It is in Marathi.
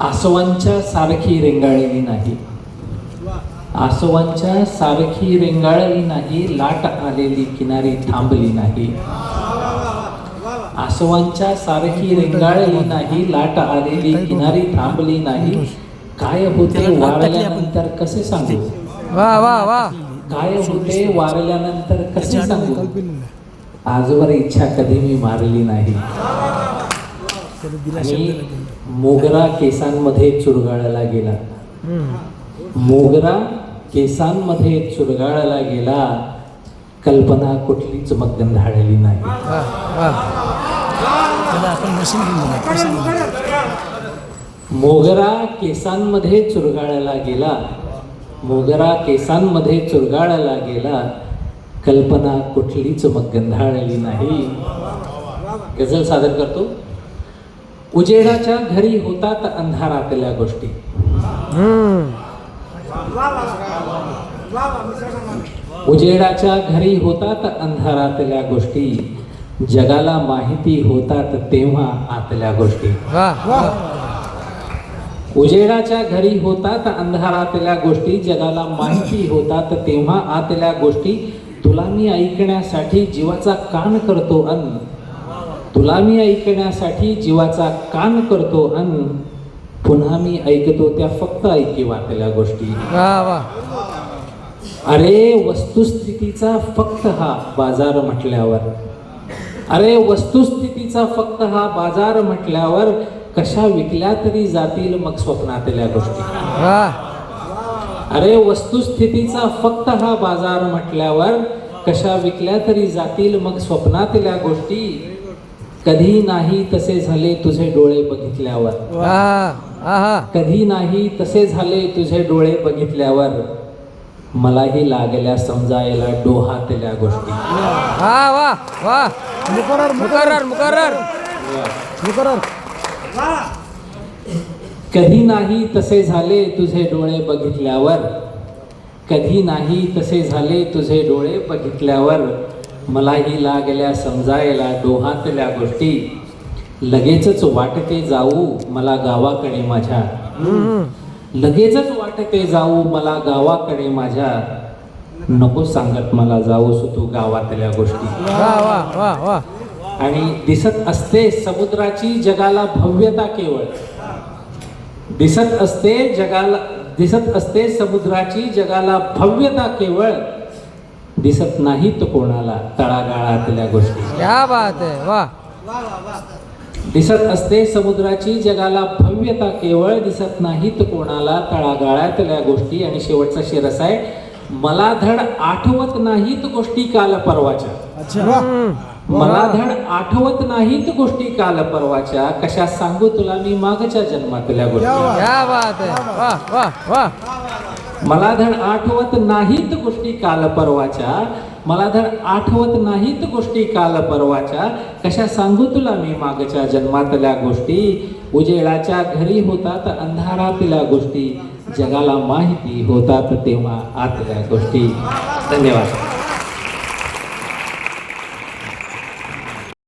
आसवांच्या सारखी रेंगाळली नाही. आसवांच्या सारखी रेंगाळली नाही लाट आलेली किनारी थांबली नाही. आसवांच्या सारखी रेंगाळली नाही लाट आलेली किनारी थांबली नाही. काय होते वारल्यानंतर कसे सांगू? वा वा वा. काय होते वारल्यानंतर कसे सांगू? आजवर इच्छा कधी मी मारली नाही. आणि मोगरा केसांमध्ये चुरगाळला गेला. मोगरा केसांमध्ये चुरगाळला गेला कल्पना कुठलीच मग गंधाळली नाही. मोगरा केसांमध्ये चुरगाळला गेला. मोगरा केसांमध्ये चुरगाळला गेला कल्पना कुठलीच मग गंधाळली नाही गझल सादर करतो. उजेडाच्या घरी होतात अंधारातल्या गोष्टी. उजेडाच्या घरी होतात अंधारातल्या गोष्टी. जगाला माहिती होतात तेव्हा आतल्या गोष्टी. उजेडाच्या घरी होतात अंधारातल्या गोष्टी. जगाला माहिती होतात तेव्हा आतल्या गोष्टी. तुला मी ऐकण्यासाठी जीवाचा कान करतो अन तुला मी ऐकण्यासाठी जीवाचा कान करतो अन पुन्हा मी ऐकतो त्या फक्त ऐकिवातल्या गोष्टी. वा वा. अरे वस्तुस्थितीचा फक्त हा बाजार म्हटल्यावर. अरे वस्तुस्थितीचा फक्त हा बाजार म्हटल्यावर कशा विकल्या तरी जातील मग स्वप्नातल्या गोष्टी. अरे वस्तुस्थितीचा फक्त हा बाजार म्हटल्यावर कशा विकल्या तरी जातील मग स्वप्नातल्या गोष्टी. कधी नाही तसे झाले तुझे डोळे बघितल्यावर. कधी नाही तसे झाले तुझे डोळे बघितल्यावर. मलाही लागल्या समजायला डोहातल्या गोष्टी. कधी नाही तसे झाले तुझे डोळे बघितल्यावर. कधी नाही तसे झाले तुझे डोळे बघितल्यावर. मलाही लागल्या समजायला डोहातल्या गोष्टी. लगेचच वाटते जाऊ मला गावाकडे माझ्या. लगेचच वाटते जाऊ मला गावाकडे माझ्या. नको सांगत मला जाऊस तू गावातल्या गोष्टी. आणि दिसत असते समुद्राची जगाला भव्यता केवळ. दिसत असते जगाला दिसत असते समुद्राची जगाला भव्यता केवळ. दिसत नाहीत कोणाला तळागाळातल्या गोष्टी. क्या बात है वा दिसत असते समुद्राची जगाला भव्यता केवळ दिसत नाहीत कोणाला तळागाळातल्या गोष्टी. आणि शेवटचा शिरस आहे मला धड आठवत नाहीत गोष्टी काल परवाच्या. मला धड आठवत नाहीत गोष्टी काल परवाच्या. कशा सांगू तुला मी मागच्या जन्मातल्या गोष्टी. क्या बात है. वा वा वा मला धड आठवत नाहीत गोष्टी काल परवाच्या. मला धड आठवत नाहीत गोष्टी काल परवाच्या. कशा सांगू तुला मी मागच्या जन्मातल्या गोष्टी? उजेडाच्या घरी होतात अंधारातल्या गोष्टी. जगाला माहिती होतात तेव्हा आतल्या गोष्टी. धन्यवाद.